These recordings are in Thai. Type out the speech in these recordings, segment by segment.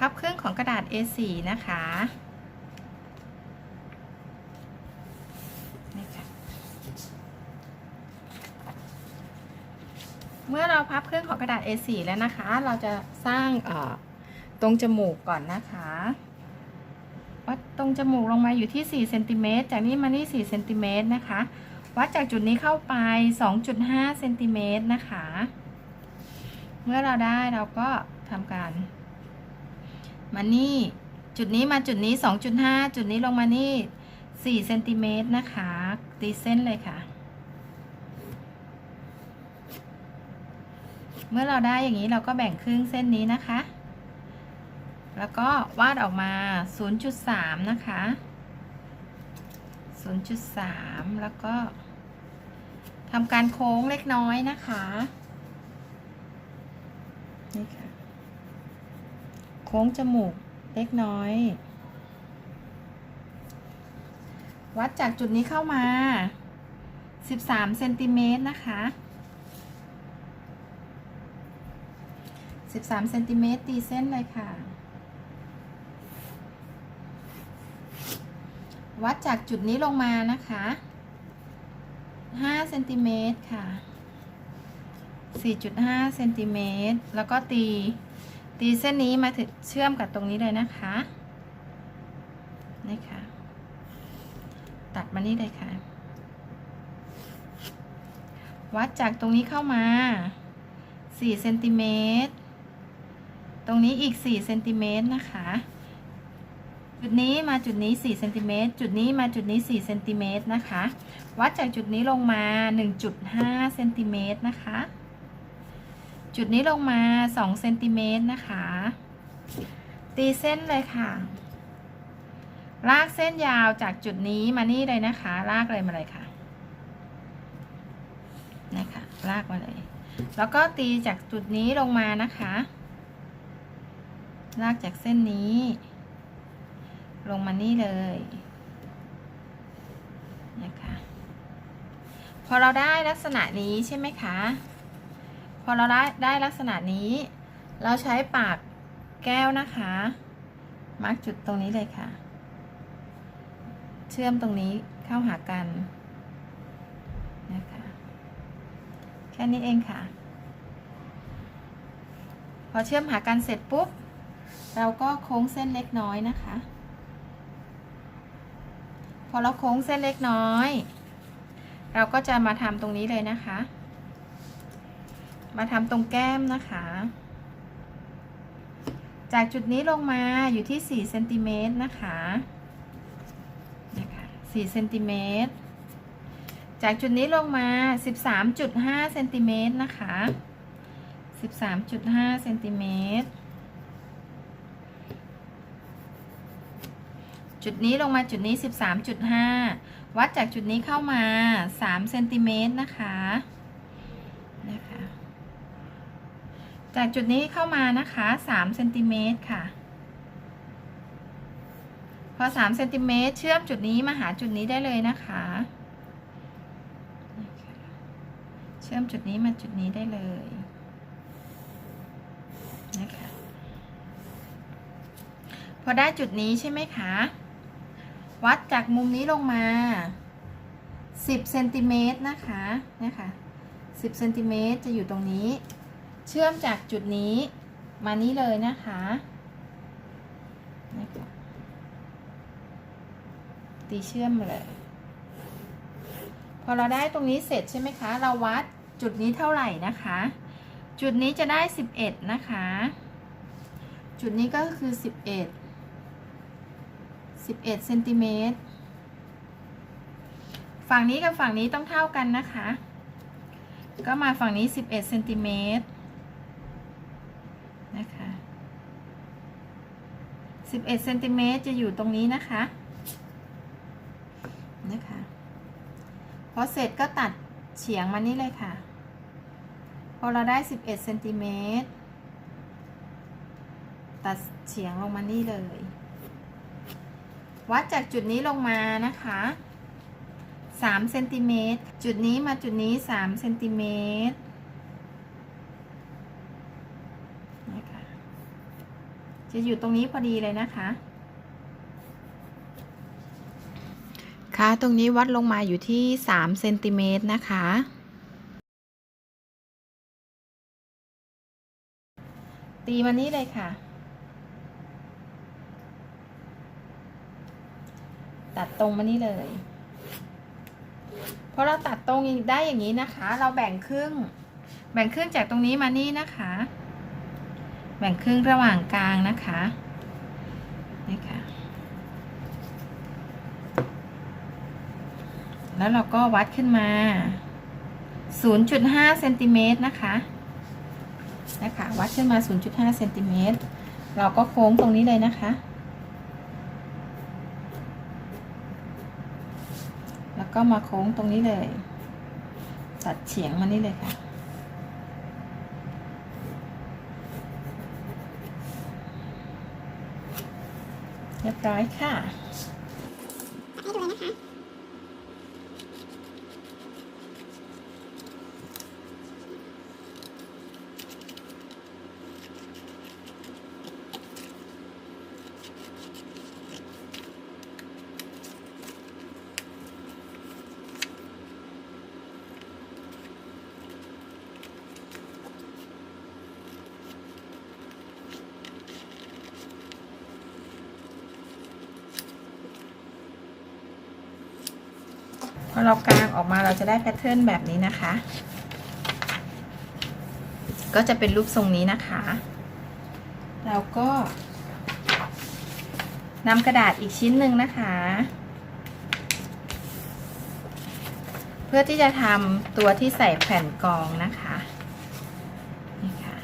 พับครึ่งของกระดาษ A4 นะคะนี่ค่ะ เมื่อเราพับครึ่งของกระดาษ A4 แล้วนะคะ เราจะสร้างตรงจมูกก่อนนะคะวัดตรงจมูกลงมาอยู่ที่4เซนติเมตรจากนี้มานี่4เซนติเมตรนะคะ วัดจากจุดนี้เข้าไป 2.5เซนติเมตรนะคะ เมื่อเราได้เราก็ทำการ มานี่ จุดนี้มาจุดนี้ 2.5 จุดนี้ลงมานี่ 4 เซนติเมตรนะคะ ตีเส้นเลยค่ะ เมื่อเราได้อย่างนี้เราก็แบ่งครึ่งเส้นนี้นะคะ แล้วก็วาดออกมา 0.3 นะคะ 0.3 แล้วก็ทำการโค้งเล็กน้อยนะคะนี่ค่ะ โค้งจมูกเล็กน้อย วัดจากจุดนี้เข้ามา 13เซนติเมตรนะคะ 13เซนติเมตรตีเส้นเลยค่ะ วัดจากจุดนี้ลงมานะคะ5เซนติเมตรค่ะ4.5เซนติเมตรแล้วก็ตี ตีเส้นนี้มาถึงเชื่อมกับตรงนี้เลยนะคะนี่ค่ะ ตัดมานี่เลยค่ะ วัดจากตรงนี้เข้ามา4เซนติเมตรตรงนี้อีก4เซนติเมตรนะคะ จุดนี้มาจุดนี้4เซนติเมตรจุดนี้มาจุดนี้4เซนติเมตรนะคะ วัดจากจุดนี้ลงมา 1.5เซนติเมตรนะคะ จุดนี้ลงมา2เซนติเมตรนะคะ ตีเส้นเลยค่ะ ลากเส้นยาวจากจุดนี้มานี่เลยนะคะ ลากเลยมาเลยค่ะนะคะลากมาเลย แล้วก็ตีจากจุดนี้ลงมานะคะ ลากจากเส้นนี้ ลงมานี่เลยนะคะ พอเราได้ลักษณะนี้ใช่ไหมคะ พอเราได้ได้ลักษณะนี้ เราใช้ปากแก้วนะคะ มาร์กจุดตรงนี้เลยค่ะ เชื่อมตรงนี้เข้าหากันนะคะแค่นี้เองค่ะ พอเชื่อมหากันเสร็จปุ๊บ เราก็โค้งเส้นเล็กน้อยนะคะ พอเราโค้งเส้นเล็กน้อย เราก็จะมาทำตรงนี้เลยนะคะ มาทำตรงแก้มนะคะ จากจุดนี้ลงมาอยู่ที่4เซนติเมตรนะคะนะคะ4เซนติเมตร จากจุดนี้ลงมา 13.5เซนติเมตรนะคะ 13.5เซนติเมตร จุดนี้ลงมาจุดนี้ 13.5 วัดจากจุดนี้เข้ามา 3 เซนติเมตรนะคะนะคะ จากจุดนี้เข้ามานะคะ3เซนติเมตรค่ะ พอ3เซนติเมตรเชื่อมจุดนี้มาหาจุดนี้ได้เลยนะคะ เชื่อมจุดนี้มาจุดนี้ได้เลยนะคะพอได้จุดนี้ใช่ไหมคะ วัดจากมุมนี้ลงมา 10เซนติเมตรนะคะนะคะ10เซนติเมตรจะอยู่ตรงนี้ เชื่อมจากจุดนี้มานี้เลยนะคะนะคะตีเชื่อมมาเลย พอเราได้ตรงนี้เสร็จใช่ไหมคะ เราวัดจุดนี้เท่าไหร่นะคะ จุดนี้จะได้ 11 นะคะ จุดนี้ก็คือ 11 11เซนติเมตรฝั่งนี้กับฝั่งนี้ต้องเท่ากันนะคะ ก็มาฝั่งนี้ 11เซนติเมตร นะคะ 11เซนติเมตรจะอยู่ตรงนี้นะคะ นะคะ พอเสร็จก็ตัดเฉียงมานี่เลยค่ะ พอเราได้ 11เซนติเมตรตัดเฉียงลงมานี่เลย วัดจากจุดนี้ลงมานะคะ3เซนติเมตรจุดนี้มาจุดนี้3เซนติเมตรนะคะ จะอยู่ตรงนี้พอดีเลยนะคะค่ะตรงนี้วัดลงมาอยู่ที่3เซนติเมตรนะคะ ตีมานี้เลยค่ะ ตัดตรงมานี่เลยพอเราตัดตรงได้อย่างนี้นะคะ เราแบ่งครึ่ง แบ่งครึ่งจากตรงนี้มานี่นะคะ แบ่งครึ่งระหว่างกลางนะคะนี่ค่ะ แล้วเราก็วัดขึ้นมา 0.5เซนติเมตรนะคะนะคะวัดขึ้นมา 0.5เซนติเมตรเราก็โค้งตรงนี้เลยนะคะ แล้วก็มาโค้งตรงนี้เลย ตัดเฉียงมานี่เลยค่ะ เรีย บร้อยค่ะ ให้ดูเลยนะคะ พอ เรากางออกมาเราจะได้แพทเทิร์นแบบนี้นะคะ ก็จะเป็นรูปทรงนี้นะคะ เราก็นำกระดาษอีกชิ้นหนึ่งนะคะ เพื่อที่จะทำตัวที่ใส่แผ่นกองนะคะนี่ค่ะ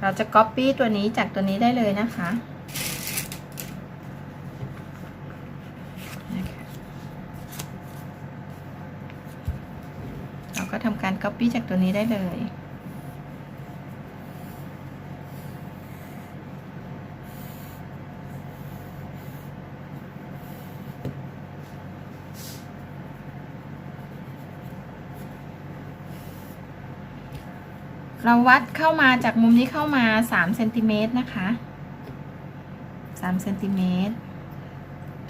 เราจะก๊อปปี้ตัวนี้จากตัวนี้ได้เลยนะคะ เราก็ทำการ Copy จากตัวนี้ได้เลย เราวัดเข้ามาจากมุมนี้เข้ามา3เซนติเมตรนะคะ3เซนติเมตร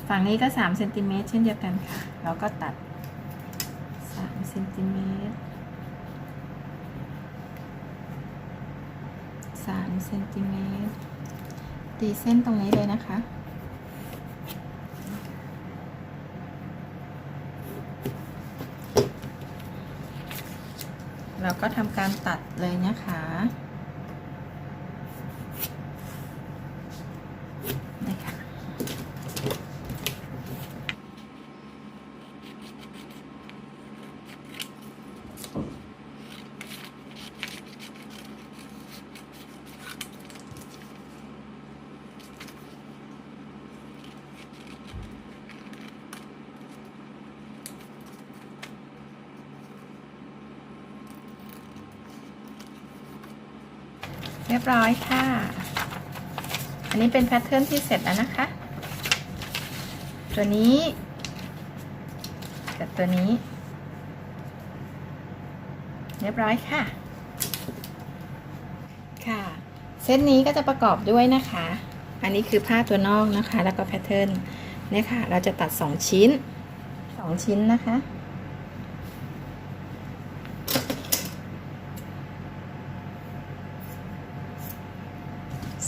ฝั่งนี้ก็3เซนติเมตรเช่นเดียวกันค่ะ เราก็ตัดสามเซนติเมตร สามเซนติเมตรตีเส้นตรงนี้เลยนะคะ เราก็ทำการตัดเลยนะคะ รียบร้อยค่ะ อันนี้เป็นแพทเทิร์นที่เสร็จแล้วนะคะ ตัวนี้กับตัวนี้ เรียบร้อยค่ะ ค่ะ เซตนี้ก็จะประกอบด้วยนะคะ อันนี้คือผ้าตัวนอกนะคะ แล้วก็แพทเทิร์นเนี่ยค่ะ เราจะตัด 2 ชิ้น 2 ชิ้นนะคะ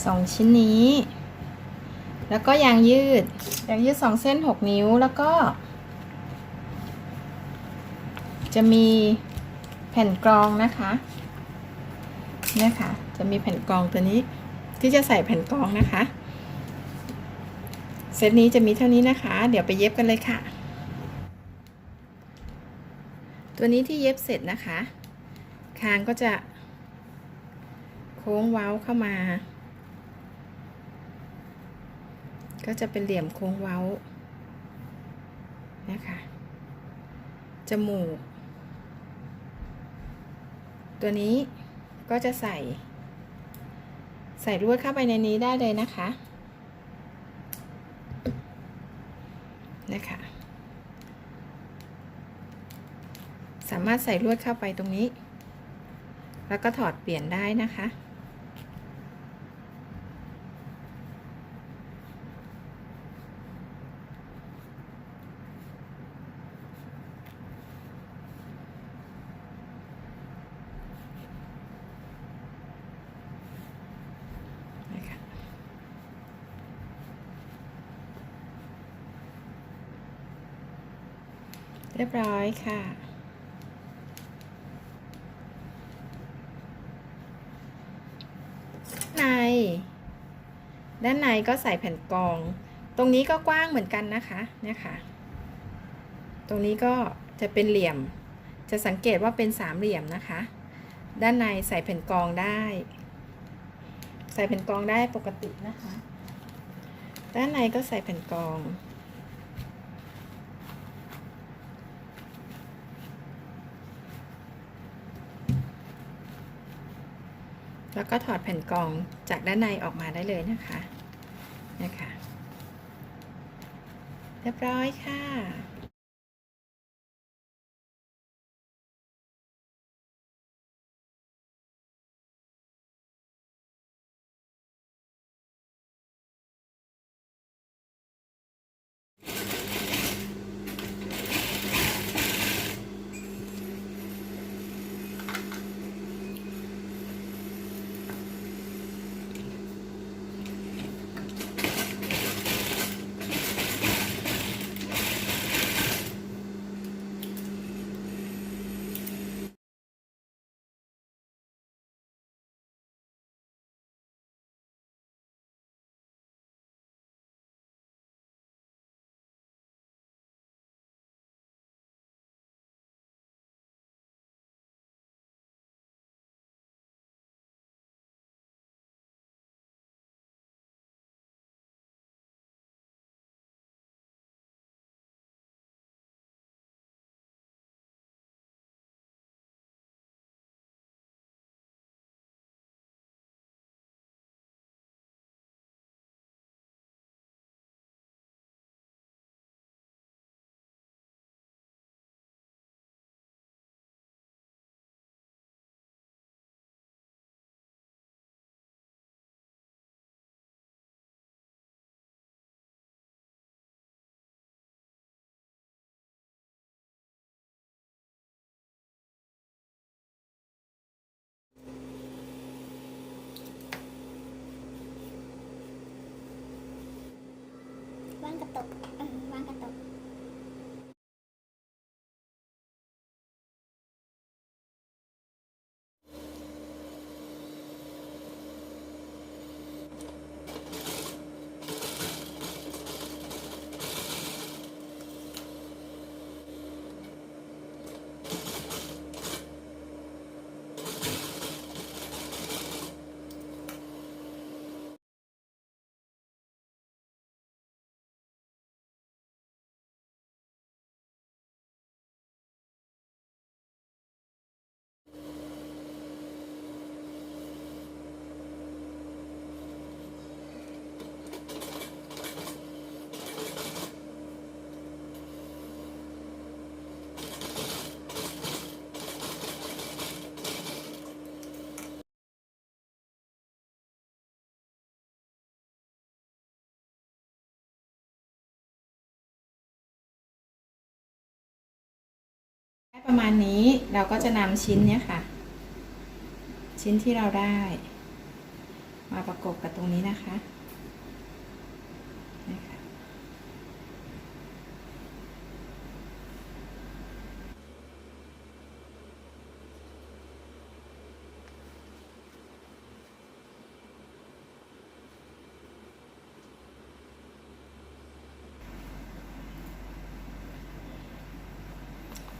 สองชิ้นนี้ แล้วก็ยางยืด ยางยืดสองเส้นหกนิ้วแล้วก็ จะมีแผ่นกรองนะคะเนี่ยค่ะ จะมีแผ่นกรองตัวนี้ ที่จะใส่แผ่นกรองนะคะ เซตนี้จะมีเท่านี้นะคะ เดี๋ยวไปเย็บกันเลยค่ะ ตัวนี้ที่เย็บเสร็จนะคะ คางก็จะโค้งเว้าเข้ามา ก็จะเป็นเหลี่ยมโค้งเว้านะคะ จมูก ตัวนี้ก็จะใส่ ใส่ลวดเข้าไปในนี้ได้เลยนะคะ นะคะ สามารถใส่ลวดเข้าไปตรงนี้ แล้วก็ถอดเปลี่ยนได้นะคะ เรียบร้อยค่ะ ใน ด้านในก็ใส่แผ่นกอง ตรงนี้ก็กว้างเหมือนกันนะคะเนี่ยค่ะ ตรงนี้ก็จะเป็นเหลี่ยม จะสังเกตว่าเป็นสามเหลี่ยมนะคะ ด้านในใส่แผ่นกองได้ ใส่แผ่นกองได้ปกตินะคะ ด้านในก็ใส่แผ่นกอง แล้วก็ถอดแผ่นกรองจากด้านในออกมาได้เลยนะคะนะคะ เรียบร้อยค่ะ ประมาณนี้เราก็จะนำชิ้นเนี้ยค่ะ ชิ้นที่เราได้ มาประกบกับตรงนี้นะคะนะคะ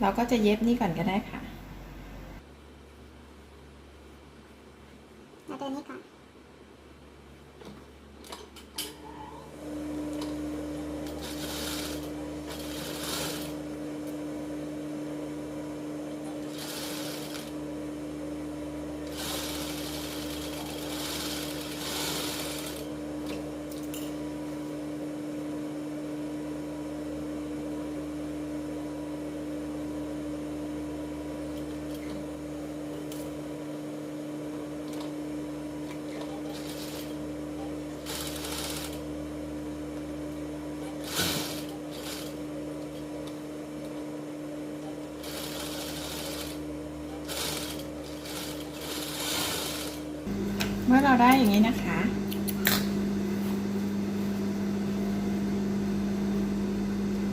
เราก็จะเย็บนี่ก่อนก็ได้ค่ะ เมื่อเราได้อย่างนี้นะคะ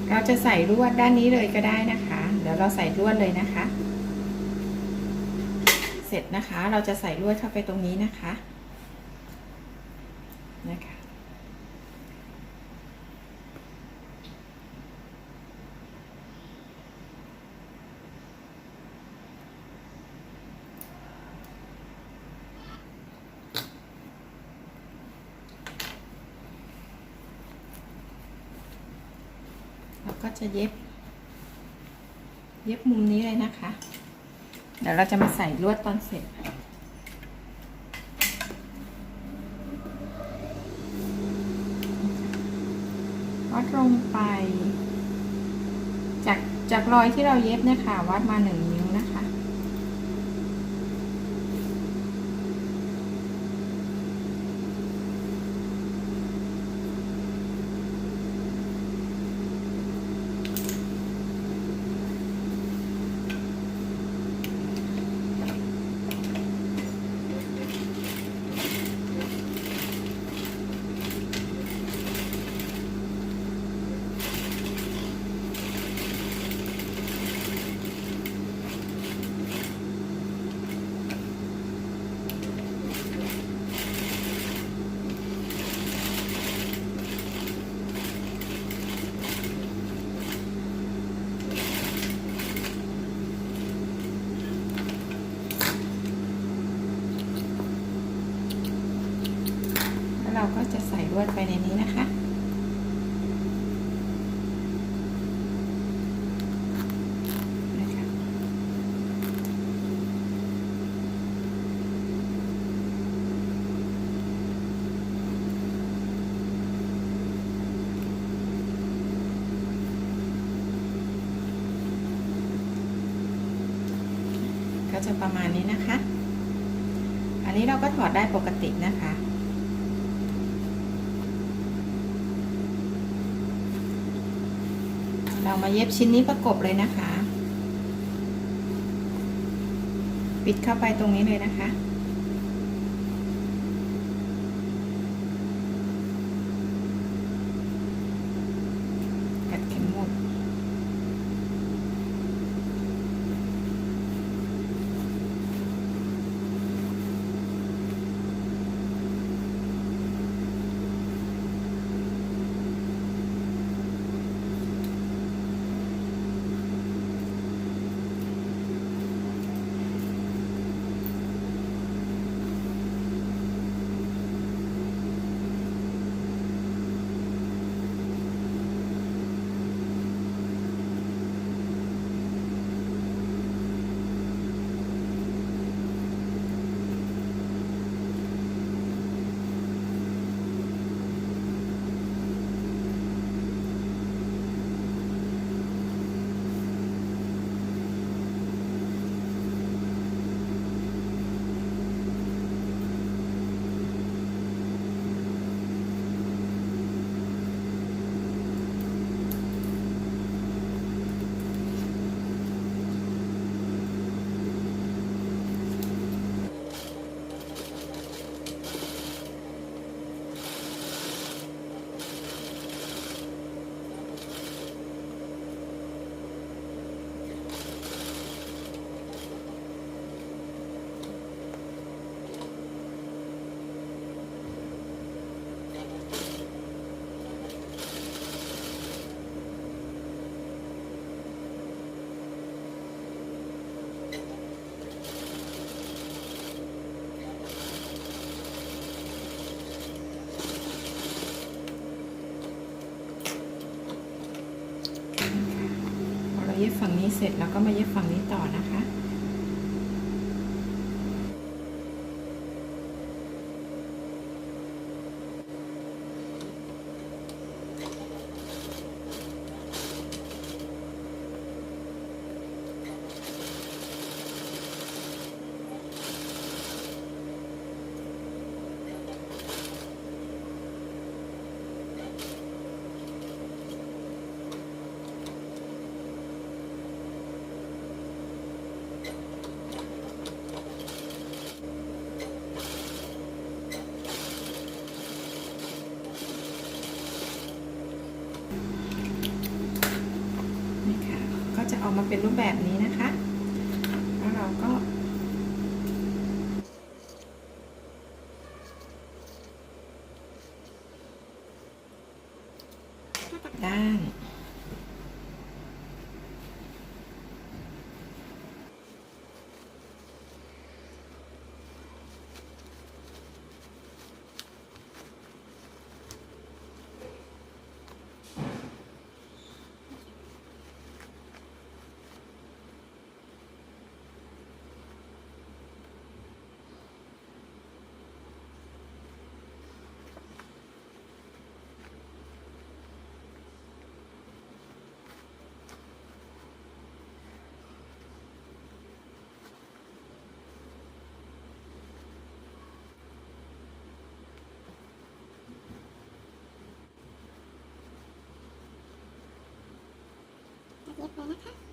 เราจะใส่ลวดด้านนี้เลยก็ได้นะคะ เดี๋ยวเราใส่ลวดเลยนะคะ เสร็จนะคะ เราจะใส่ลวดเข้าไปตรงนี้นะคะ เราก็ จะเย็บ เย็บมุมนี้เลยนะคะ เดี๋ยวเราจะมาใส่ลวดตอนเสร็จวัดลงไป จากจากรอยที่เราเย็บเนี่ยค่ะวัดมาหนึ่ง เราก็จะใส่ลวดไปในนี้นะคะนะคะก็จะประมาณนี้นะคะ อันนี้เราก็ถอดได้ปกตินะคะ เรามาเย็บชิ้นนี้ประกบเลยนะคะ ปิดเข้าไปตรงนี้เลยนะคะ นี้เสร็จแล้วก็มาเย็บฝั่งนี้ต่อนะคะ มาเป็นรูปแบบนี้นะคะ รียบร้อยนะคะ